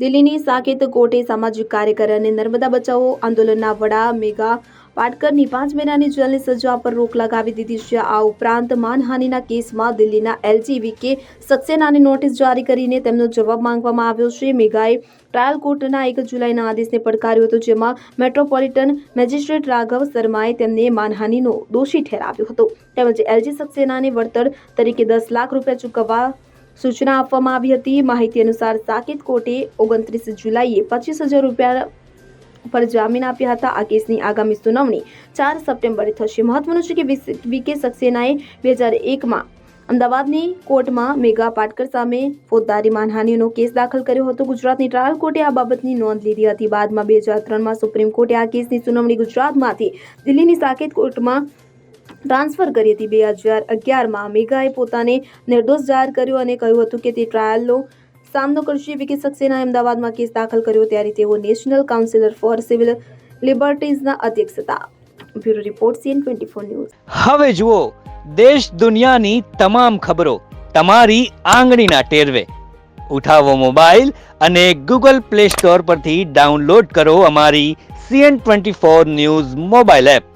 દિલ્હીની સાકેત કોર્ટે સામાજિક કાર્યકર અને નર્મદા બચાવો આંદોલનના વડા મેઘા પાટકરની પાંચ મહિનાની જેલની સજા પર રોક લગાવી દીધી છે. આ ઉપરાંત માનહાનિના કેસમાં દિલ્હીના એલજી વીકે સક્સેનાને નોટિસ જારી કરીને તેમનો જવાબ માંગવામાં આવ્યો છે. મેઘાએ ટ્રાયલ કોર્ટના એક જુલાઈના આદેશને પડકાર્યો હતો, જેમાં મેટ્રોપોલિટન મેજિસ્ટ્રેટ રાઘવ શર્માએ તેમને માનહાનિનો દોષી ઠેરાવ્યો હતો. તેમજ એલજી સક્સેનાને વળતર તરીકે દસ લાખ રૂપિયા ચૂકવવા સૂચના આપવામાં આવી હતી. માહિતી અનુસાર સાકેત કોર્ટે ઓગણત્રીસ જુલાઈએ પચીસ હજાર રૂપિયા પર જામીન આપ્યા હતા. આ કેસની આગામી સુનાવણી ચાર સપ્ટેમ્બરે થશે. મહત્વનું છે કે વીકે સક્સેનાએ બે હજાર એકમાં અમદાવાદની કોર્ટમાં મેઘા પાટકર સામે ફોજદારી માનહાનિનો કેસ દાખલ કર્યો હતો. ગુજરાતની ટ્રાયલ કોર્ટે આ બાબતની નોંધ લીધી હતી. બાદમાં બે હજાર ત્રણમાં સુપ્રીમ કોર્ટે આ કેસની સુનાવણી ગુજરાતમાંથી દિલ્હીની સાકેત કોર્ટમાં ટ્રાન્સફર કરી હતી. બે હજાર અગિયારમાં મેઘાએ પોતાને નિર્દોષ જાહેર કર્યો અને કહ્યું હતું કે તે ટ્રાયલનો સામનો કરશે. વિકી સક્સેના અમદાવાદમાં કેસ દાખલ કર્યો ત્યારે તેઓ નેશનલ કાઉન્સિલર ફોર સિવિલ લિબર્ટીઝના અધ્યક્ષ હતા. Bureau report CN twenty four news. હવે જુઓ, દેશ દુનિયાની તમામ ખબરો તમારી આંગળીના ટેરવે. ઉઠાવો મોબાઈલ અને ગૂગલ પ્લે સ્ટોર પરથી ડાઉનલોડ કરો અમારી CN twenty four news mobile app.